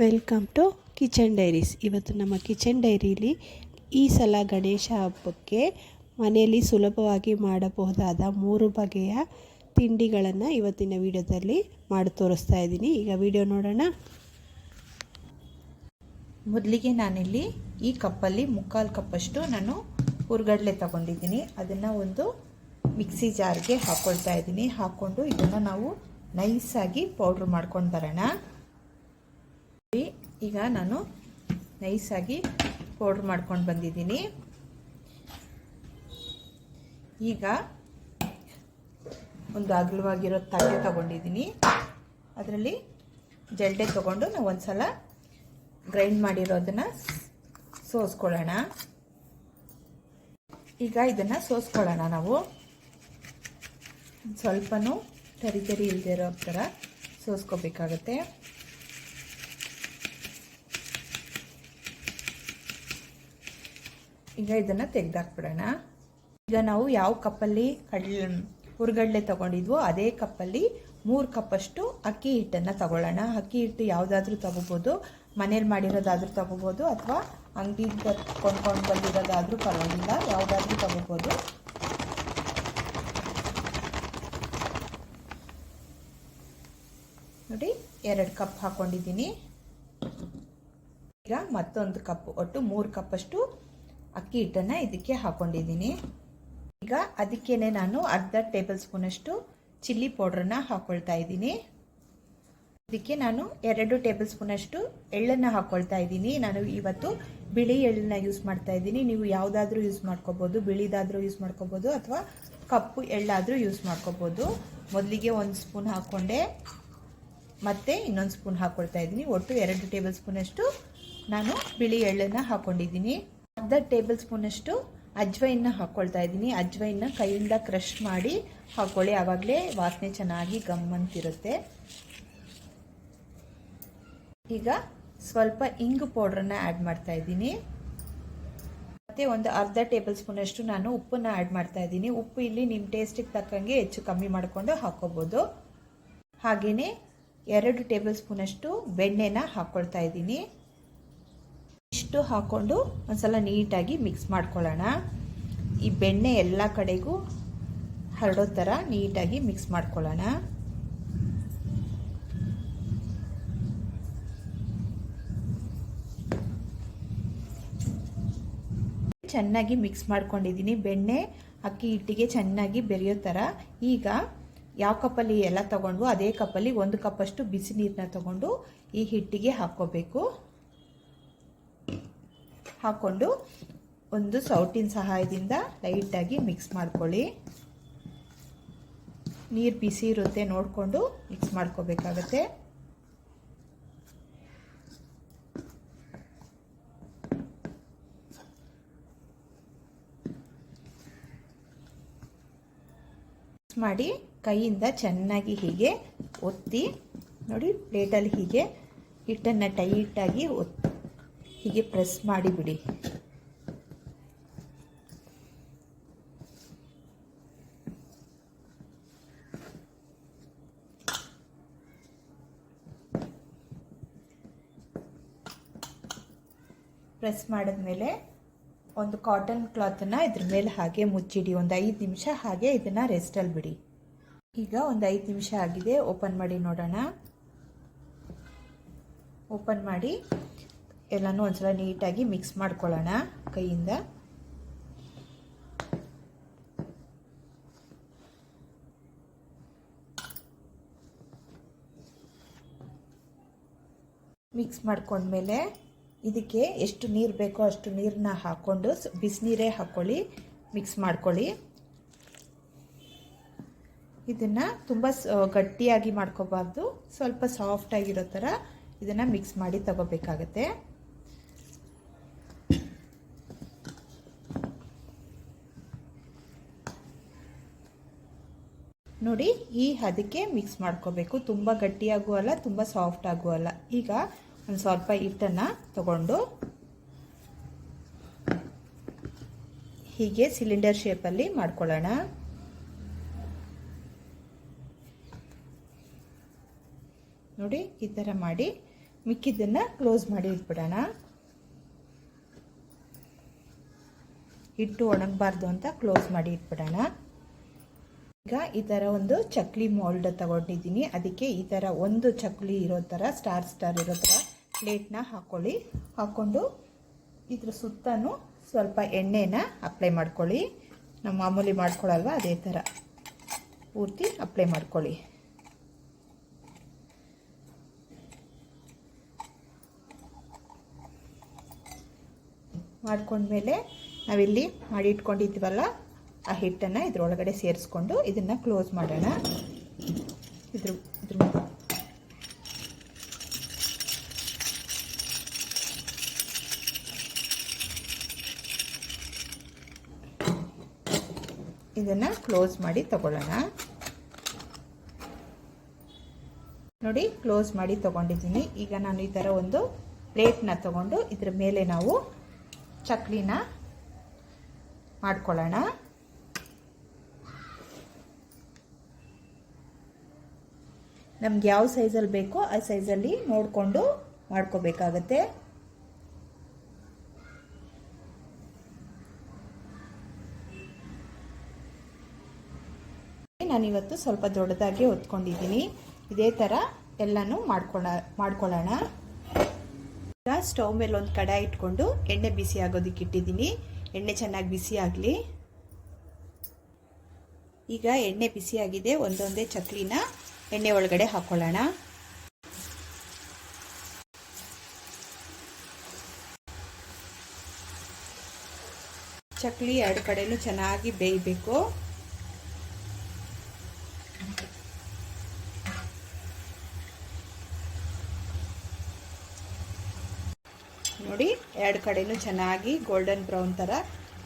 Welcome to kitchen diaries. ಇವತ್ತು ನಮ್ಮ kitchen ಡೈರಿಲಿ ಈ ಸಲ ಗಣೇಶ ಹಬ್ಬಕ್ಕೆ ಮನೆಯಲ್ಲಿ ಸುಲಭವಾಗಿ ಮಾಡಬಹುದಾದ ಮೂರು ಬಗೆಯ ತಿಂಡಿಗಳನ್ನು ಇವತ್ತಿನ ವಿಡಿಯೋದಲ್ಲಿ ಮಾಡಿ ತೋರಿಸ್ತಾ ಇದ್ದೀನಿ. ಈಗ ವಿಡಿಯೋ ನೋಡೋಣ. ಮೊದಲಿಗೆ ನಾನಿಲ್ಲಿ ಈ ಕಪ್ಪಲ್ಲಿ ಮುಕ್ಕಾಲು ಕಪ್ಪಷ್ಟು ನಾನು ಹುರ್ಗಡ್ಲೆ ತಗೊಂಡಿದ್ದೀನಿ. ಅದನ್ನು ಒಂದು ಮಿಕ್ಸಿ ಜಾರ್ಗೆ ಹಾಕ್ಕೊಳ್ತಾ ಇದ್ದೀನಿ. ಹಾಕ್ಕೊಂಡು ಇದನ್ನು ನಾವು ನೈಸಾಗಿ ಪೌಡ್ರ್ ಮಾಡ್ಕೊಂಡು ಬರೋಣ. ಈಗ ನಾನು ನೈಸಾಗಿ ಪೌಡ್ರ್ ಮಾಡ್ಕೊಂಡು ಬಂದಿದ್ದೀನಿ. ಈಗ ಒಂದು ಅಗಲವಾಗಿರೋ ತಟ್ಟೆ ತಗೊಂಡಿದ್ದೀನಿ. ಅದರಲ್ಲಿ ಜಲ್ಡೆ ತಗೊಂಡು ನಾವು ಒಂದ್ಸಲ ಗ್ರೈಂಡ್ ಮಾಡಿರೋದನ್ನು ಸೋಸ್ಕೊಳ್ಳೋಣ. ಈಗ ಇದನ್ನು ಸೋಸ್ಕೊಳ್ಳೋಣ ನಾವು. ಸ್ವಲ್ಪನೂ ತರಿ ತರಿ ಇಲ್ಲದೆ ಇರೋ ಥರ ಸೋಸ್ಕೋಬೇಕಾಗತ್ತೆ. ಈಗ ಇದನ್ನು ತೆಗೆದಾಕ್ಬಿಡೋಣ. ಈಗ ನಾವು ಯಾವ ಕಪ್ಪಲ್ಲಿ ಕಡಲೆ ಹುರ್ಗಡ್ಲೆ ತಗೊಂಡಿದ್ವೋ ಅದೇ ಕಪ್ಪಲ್ಲಿ ಮೂರು ಕಪ್ಪಷ್ಟು ಅಕ್ಕಿ ಹಿಟ್ಟನ್ನು ತಗೊಳ್ಳೋಣ. ಅಕ್ಕಿ ಹಿಟ್ಟು ಯಾವುದಾದ್ರೂ ತಗೋಬೋದು ಮನೇಲಿ ಮಾಡಿರೋದಾದ್ರೂ ತಗೋಬೋದು ಅಥವಾ ಅಂಗಡಿಯಿಂದ ಕೊಂಡ್ಕೊಂಡು ಬಂದಿರೋದಾದ್ರೂ ಪರವಾಗಿಲ್ಲ ಯಾವುದಾದ್ರೂ ತಗೋಬೋದು. ನೋಡಿ ಎರಡು ಕಪ್ ಹಾಕೊಂಡಿದ್ದೀನಿ. ಈಗ ಮತ್ತೊಂದು ಕಪ್ ಒಟ್ಟು ಮೂರು ಕಪ್ಪಷ್ಟು ಅಕ್ಕಿ ಹಿಟ್ಟನ್ನು ಇದಕ್ಕೆ ಹಾಕೊಂಡಿದ್ದೀನಿ. ಈಗ ಅದಕ್ಕೇನೆ ನಾನು ಅರ್ಧ ಟೇಬಲ್ ಸ್ಪೂನಷ್ಟು ಚಿಲ್ಲಿ ಪೌಡ್ರನ್ನ ಹಾಕ್ಕೊಳ್ತಾ ಇದ್ದೀನಿ. ಇದಕ್ಕೆ ನಾನು ಎರಡು ಟೇಬಲ್ ಸ್ಪೂನಷ್ಟು ಎಳ್ಳನ್ನು ಹಾಕ್ಕೊಳ್ತಾ ಇದ್ದೀನಿ. ನಾನು ಇವತ್ತು ಬಿಳಿ ಎಳ್ಳನ್ನ ಯೂಸ್ ಮಾಡ್ತಾ ಇದ್ದೀನಿ. ನೀವು ಯಾವುದಾದ್ರೂ ಯೂಸ್ ಮಾಡ್ಕೋಬೋದು, ಬಿಳಿದಾದರೂ ಯೂಸ್ ಮಾಡ್ಕೋಬೋದು ಅಥವಾ ಕಪ್ಪು ಎಳ್ಳಾದರೂ ಯೂಸ್ ಮಾಡ್ಕೋಬೋದು. ಮೊದಲಿಗೆ ಒಂದು ಸ್ಪೂನ್ ಹಾಕ್ಕೊಂಡೆ ಮತ್ತೆ ಇನ್ನೊಂದು ಸ್ಪೂನ್ ಹಾಕ್ಕೊಳ್ತಾ ಇದ್ದೀನಿ. ಒಟ್ಟು ಎರಡು ಟೇಬಲ್ ಸ್ಪೂನಷ್ಟು ನಾನು ಬಿಳಿ ಎಳ್ಳನ್ನು ಹಾಕ್ಕೊಂಡಿದ್ದೀನಿ ಅರ್ಧ ಟೇಬಲ್ ಸ್ಪೂನಷ್ಟು ಅಜ್ವೈನ್ನ ಹಾಕ್ಕೊಳ್ತಾ ಇದ್ದೀನಿ. ಅಜ್ವೈನ್ನ ಕೈಯಿಂದ ಕ್ರಷ್ ಮಾಡಿ ಹಾಕ್ಕೊಳ್ಳಿ ಆವಾಗಲೇ ವಾಸನೆ ಚೆನ್ನಾಗಿ ಗಮ್ಮಂತಿರುತ್ತೆ. ಈಗ ಸ್ವಲ್ಪ ಇಂಗು ಪೌಡ್ರನ್ನ ಆ್ಯಡ್ ಮಾಡ್ತಾ ಇದ್ದೀನಿ. ಮತ್ತು ಒಂದು ಅರ್ಧ ಟೇಬಲ್ ಸ್ಪೂನಷ್ಟು ನಾನು ಉಪ್ಪನ್ನು ಆ್ಯಡ್ ಮಾಡ್ತಾ ಇದ್ದೀನಿ. ಉಪ್ಪು ಇಲ್ಲಿ ನಿಮ್ಮ ಟೇಸ್ಟಿಗೆ ತಕ್ಕಂಗೆ ಹೆಚ್ಚು ಕಮ್ಮಿ ಮಾಡಿಕೊಂಡು ಹಾಕ್ಕೋಬೋದು ಹಾಗೆಯೇ ಎರಡು ಟೇಬಲ್ ಸ್ಪೂನಷ್ಟು ಬೆಣ್ಣೆನ ಹಾಕ್ಕೊಳ್ತಾ ಇದ್ದೀನಿ. ಇಷ್ಟು ಹಾಕ್ಕೊಂಡು ಒಂದ್ಸಲ ನೀಟಾಗಿ ಮಿಕ್ಸ್ ಮಾಡ್ಕೊಳ್ಳೋಣ. ಈ ಬೆಣ್ಣೆ ಎಲ್ಲ ಕಡೆಗೂ ಹರಡೋ ಥರ ನೀಟಾಗಿ ಮಿಕ್ಸ್ ಮಾಡ್ಕೊಳ್ಳೋಣ. ಚೆನ್ನಾಗಿ ಮಿಕ್ಸ್ ಮಾಡ್ಕೊಂಡಿದ್ದೀನಿ ಬೆಣ್ಣೆ. ಅಕ್ಕಿ ಹಿಟ್ಟಿಗೆ ಚೆನ್ನಾಗಿ ಬೆರೆಯೋ ಥರ. ಈಗ ಯಾವ ಕಪ್ಪಲ್ಲಿ ಎಲ್ಲ ತಗೊಂಡು ಅದೇ ಕಪ್ಪಲ್ಲಿ ಒಂದು ಕಪ್ಪಷ್ಟು ಬಿಸಿ ನೀರನ್ನ ತಗೊಂಡು ಈ ಹಿಟ್ಟಿಗೆ ಹಾಕ್ಕೋಬೇಕು. ಹಾಕ್ಕೊಂಡು ಒಂದು ಸೌಟಿನ ಸಹಾಯದಿಂದ ಲೈಟಾಗಿ ಮಿಕ್ಸ್ ಮಾಡ್ಕೊಳ್ಳಿ. ನೀರು ಬಿಸಿ ಇರುತ್ತೆ ನೋಡಿಕೊಂಡು ಮಿಕ್ಸ್ ಮಾಡ್ಕೋಬೇಕಾಗತ್ತೆ. ಮಾಡಿ ಕೈಯಿಂದ ಚೆನ್ನಾಗಿ ಹೀಗೆ ಒತ್ತಿ ನೋಡಿ ಪ್ಲೇಟಲ್ಲಿ ಹೀಗೆ ಹಿಟ್ಟನ್ನು ಟೈಟಾಗಿ ಒತ್ ಹೀಗೆ ಪ್ರೆಸ್ ಮಾಡಿಬಿಡಿ ಪ್ರೆಸ್ ಮಾಡಿದ್ಮೇಲೆ ಒಂದು ಕಾಟನ್ ಕ್ಲಾತನ್ನು ಇದ್ರ ಮೇಲೆ ಹಾಗೆ ಮುಚ್ಚಿಡಿ. ಒಂದು ಐದು ನಿಮಿಷ ಹಾಗೆ ಇದನ್ನು ರೆಸ್ಟಲ್ಲಿ ಬಿಡಿ. ಈಗ ಒಂದು ಐದು ನಿಮಿಷ ಆಗಿದೆ. ಓಪನ್ ಮಾಡಿ ನೋಡೋಣ. ಓಪನ್ ಮಾಡಿ. ಎಲ್ಲನೂ ಒಂದ್ಸಲ ನೀಟಾಗಿ ಮಿಕ್ಸ್ ಮಾಡ್ಕೊಳ್ಳೋಣ ಕೈಯಿಂದ. ಮಿಕ್ಸ್ ಮಾಡ್ಕೊಂಡ್ಮೇಲೆ ಇದಕ್ಕೆ ಎಷ್ಟು ನೀರು ಬೇಕೋ ಅಷ್ಟು ನೀರನ್ನ ಹಾಕ್ಕೊಂಡು ಬಿಸಿನೀರೇ ಹಾಕ್ಕೊಳ್ಳಿ ಮಿಕ್ಸ್ ಮಾಡ್ಕೊಳ್ಳಿ. ಇದನ್ನು ತುಂಬ ಗಟ್ಟಿಯಾಗಿ ಮಾಡ್ಕೋಬಾರ್ದು. ಸ್ವಲ್ಪ ಸಾಫ್ಟಾಗಿರೋ ಥರ ಇದನ್ನು ಮಿಕ್ಸ್ ಮಾಡಿ ತಗೋಬೇಕಾಗತ್ತೆ. ನೋಡಿ, ಈ ಅದಕ್ಕೆ ಮಿಕ್ಸ್ ಮಾಡ್ಕೋಬೇಕು. ತುಂಬ ಗಟ್ಟಿಯಾಗೂ ಅಲ್ಲ, ತುಂಬ ಸಾಫ್ಟ್ ಆಗೂ ಅಲ್ಲ. ಈಗ ಒಂದು ಸ್ವಲ್ಪ ಹಿಟ್ಟನ್ನು ತಗೊಂಡು ಹೀಗೆ ಸಿಲಿಂಡರ್ ಶೇಪಲ್ಲಿ ಮಾಡ್ಕೊಳ್ಳೋಣ. ನೋಡಿ, ಈ ಥರ ಮಾಡಿ ಮಿಕ್ಕಿದ್ದನ್ನು ಕ್ಲೋಸ್ ಮಾಡಿ ಇಟ್ಬಿಡೋಣ. ಹಿಟ್ಟು ಒಣಗಬಾರ್ದು ಅಂತ ಕ್ಲೋಸ್ ಮಾಡಿ ಇಟ್ಬಿಡೋಣ. ಈಗ ಈ ಥರ ಒಂದು ಚಕ್ಲಿ ಮೋಲ್ಡ್ ತಗೊಂಡಿದ್ದೀನಿ. ಅದಕ್ಕೆ ಈ ಥರ ಒಂದು ಚಕ್ಲಿ ಇರೋ ಥರ ಸ್ಟಾರ್ ಸ್ಟಾರ್ ಇರೋ ಥರ ಪ್ಲೇಟ್ನ ಹಾಕ್ಕೊಳ್ಳಿ ಹಾಕ್ಕೊಂಡು ಇದ್ರ ಸುತ್ತನೂ ಸ್ವಲ್ಪ ಎಣ್ಣೆನ ಅಪ್ಲೈ ಮಾಡ್ಕೊಳ್ಳಿ. ನಮ್ಮ ಮಾಮೂಲಿ ಮಾಡ್ಕೊಳಲ್ವ ಅದೇ ಥರ ಪೂರ್ತಿ ಅಪ್ಲೈ ಮಾಡ್ಕೊಳ್ಳಿ. ಮಾಡ್ಕೊಂಡ್ಮೇಲೆ ನಾವಿಲ್ಲಿ ಮಾಡಿ ಇಟ್ಕೊಂಡಿದ್ವಲ್ಲ ಆ ಹಿಟ್ಟನ್ನು ಇದರೊಳಗಡೆ ಸೇರಿಸ್ಕೊಂಡು ಇದನ್ನು ಕ್ಲೋಸ್ ಮಾಡೋಣ. ಇದ್ರ ಇದ್ರ ಇದನ್ನು ಕ್ಲೋಸ್ ಮಾಡಿ ತಗೊಳ್ಳೋಣ. ನೋಡಿ ಕ್ಲೋಸ್ ಮಾಡಿ ತಗೊಂಡಿದ್ದೀನಿ. ಈಗ ನಾನು ಈ ಥರ ಒಂದು ಪ್ಲೇಟ್ನ ತಗೊಂಡು ಇದ್ರ ಮೇಲೆ ನಾವು ಚಕ್ಲಿನ ಮಾಡ್ಕೊಳ್ಳೋಣ. ನಮ್ಗೆ ಯಾವ ಸೈಜಲ್ಲಿ ಬೇಕೋ ಆ ಸೈಜಲ್ಲಿ ನೋಡಿಕೊಂಡು ಮಾಡ್ಕೋಬೇಕಾಗತ್ತೆ. ನಾನಿವತ್ತು ಸ್ವಲ್ಪ ದೊಡ್ಡದಾಗಿ ಹೊತ್ಕೊಂಡಿದ್ದೀನಿ. ಇದೇ ಥರ ಎಲ್ಲನೂ ಮಾಡ್ಕೊಳ, ಮಾಡ್ಕೊಳ್ಳೋಣ. ಈಗ ಸ್ಟವ್ ಮೇಲೆ ಒಂದು ಕಡಾಯಿ ಇಟ್ಕೊಂಡು ಎಣ್ಣೆ ಬಿಸಿ ಆಗೋದಕ್ಕೆ ಇಟ್ಟಿದ್ದೀನಿ. ಎಣ್ಣೆ ಚೆನ್ನಾಗಿ ಬಿಸಿ ಆಗಲಿ. ಈಗ ಎಣ್ಣೆ ಬಿಸಿಯಾಗಿದೆ ಒಂದೊಂದೇ ಚಕ್ಲಿನ ಎಣ್ಣೆ ಒಳಗಡೆ ಹಾಕೊಳ್ಳೋಣ. ಚಕ್ಲಿ ಎರಡು ಕಡೆನೂ ಚೆನ್ನಾಗಿ ಬೇಯಬೇಕು. ನೋಡಿ, ಎರಡು ಕಡೆಯೂ ಚೆನ್ನಾಗಿ ಗೋಲ್ಡನ್ ಬ್ರೌನ್ ಥರ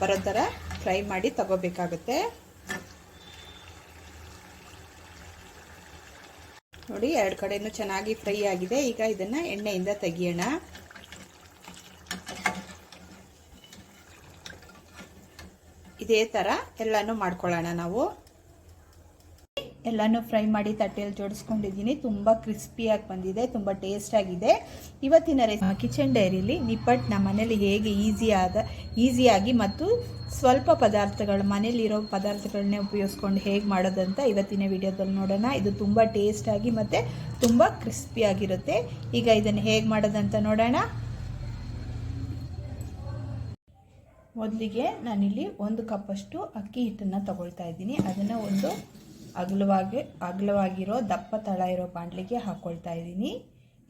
ಬರೋ ಥರ ಫ್ರೈ ಮಾಡಿ ತಗೋಬೇಕಾಗುತ್ತೆ. ನೋಡಿ, ಎರಡು ಕಡೆಯೂ ಚೆನ್ನಾಗಿ ಫ್ರೈ ಆಗಿದೆ. ಈಗ ಇದನ್ನು ಎಣ್ಣೆಯಿಂದ ತೆಗಿಯೋಣ. ಇದೇ ಥರ ಎಲ್ಲನೂ ಮಾಡ್ಕೊಳ್ಳೋಣ ನಾವು. ಎಲ್ಲನೂ ಫ್ರೈ ಮಾಡಿ ತಟ್ಟೆಯಲ್ಲಿ ಜೋಡಿಸ್ಕೊಂಡಿದ್ದೀನಿ. ತುಂಬ ಕ್ರಿಸ್ಪಿಯಾಗಿ ಬಂದಿದೆ, ತುಂಬ ಟೇಸ್ಟಾಗಿದೆ. ಇವತ್ತಿನ ರೆಸ್ ಕಿಚನ್ ಡೈರಿಲಿ ನಿಪ್ಪಟ್ ನಮ್ಮ ಮನೇಲಿ ಹೇಗೆ ಈಸಿ ಆದ ಈಸಿಯಾಗಿ ಮತ್ತು ಸ್ವಲ್ಪ ಪದಾರ್ಥಗಳು, ಮನೇಲಿರೋ ಪದಾರ್ಥಗಳನ್ನೇ ಉಪಯೋಗಿಸ್ಕೊಂಡು ಹೇಗೆ ಮಾಡೋದಂತ ಇವತ್ತಿನ ವಿಡಿಯೋದಲ್ಲಿ ನೋಡೋಣ. ಇದು ತುಂಬ ಟೇಸ್ಟಾಗಿ ಮತ್ತು ತುಂಬ ಕ್ರಿಸ್ಪಿಯಾಗಿರುತ್ತೆ. ಈಗ ಇದನ್ನು ಹೇಗೆ ಮಾಡೋದಂತ ನೋಡೋಣ. ಮೊದಲಿಗೆ ನಾನಿಲ್ಲಿ ಒಂದು ಕಪ್ಪಷ್ಟು ಅಕ್ಕಿ ಹಿಟ್ಟನ್ನು ತಗೊಳ್ತಾ ಇದ್ದೀನಿ. ಅದನ್ನು ಒಂದು ಅಗಲವಾಗಿ, ಅಗಲವಾಗಿರೋ ದಪ್ಪ ತಳ ಇರೋ ಬಾಣಲಿಗೆ ಹಾಕ್ಕೊಳ್ತಾ ಇದ್ದೀನಿ.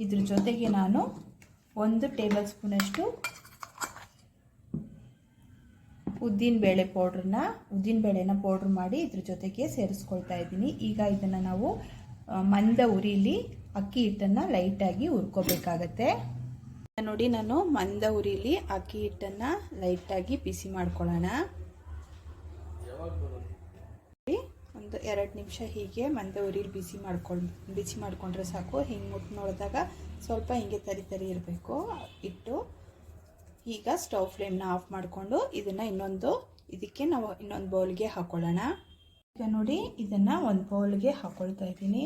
ಇದ್ರ ಜೊತೆಗೆ ನಾನು ಒಂದು ಟೇಬಲ್ ಸ್ಪೂನಷ್ಟು ಉದ್ದಿನಬೇಳೆ ಪೌಡ್ರನ್ನ ಉದ್ದಿನಬೇಳೆನ ಪೌಡ್ರ್ ಮಾಡಿ ಇದ್ರ ಜೊತೆಗೆ ಸೇರಿಸ್ಕೊಳ್ತಾ ಇದ್ದೀನಿ. ಈಗ ಇದನ್ನು ನಾವು ಮಂದ ಉರಿಲಿ ಅಕ್ಕಿ ಹಿಟ್ಟನ್ನು ಲೈಟಾಗಿ ಹುರ್ಕೋಬೇಕಾಗತ್ತೆ. ನೋಡಿ ನಾನು ಮಂದ ಉರಿಲಿ ಅಕ್ಕಿ ಹಿಟ್ಟನ್ನು ಲೈಟಾಗಿ ಬಿಸಿ ಮಾಡ್ಕೊಳ್ಳೋಣ. ಒಂದು ಎರಡು ನಿಮಿಷ ಹೀಗೆ ಮಂದೆ ಉರಿಲಿ ಬಿಸಿ ಮಾಡ್ಕೊಂಡು, ಬಿಸಿ ಮಾಡಿಕೊಂಡ್ರೆ ಸಾಕು. ಹಿಂಗೆ ಮುಟ್ಟು ನೋಡಿದಾಗ ಸ್ವಲ್ಪ ಹಿಂಗೆ ತರಿ ತರಿ ಇರಬೇಕು. ಇಟ್ಟು ಈಗ ಸ್ಟವ್ ಫ್ಲೇಮ್ನ ಆಫ್ ಮಾಡಿಕೊಂಡು ಇದನ್ನು ಇನ್ನೊಂದು, ಇದಕ್ಕೆ ನಾವು ಇನ್ನೊಂದು ಬೌಲ್ಗೆ ಹಾಕೊಳ್ಳೋಣ. ಈಗ ನೋಡಿ, ಇದನ್ನು ಒಂದು ಬೌಲ್ಗೆ ಹಾಕ್ಕೊಳ್ತಾ ಇದ್ದೀನಿ.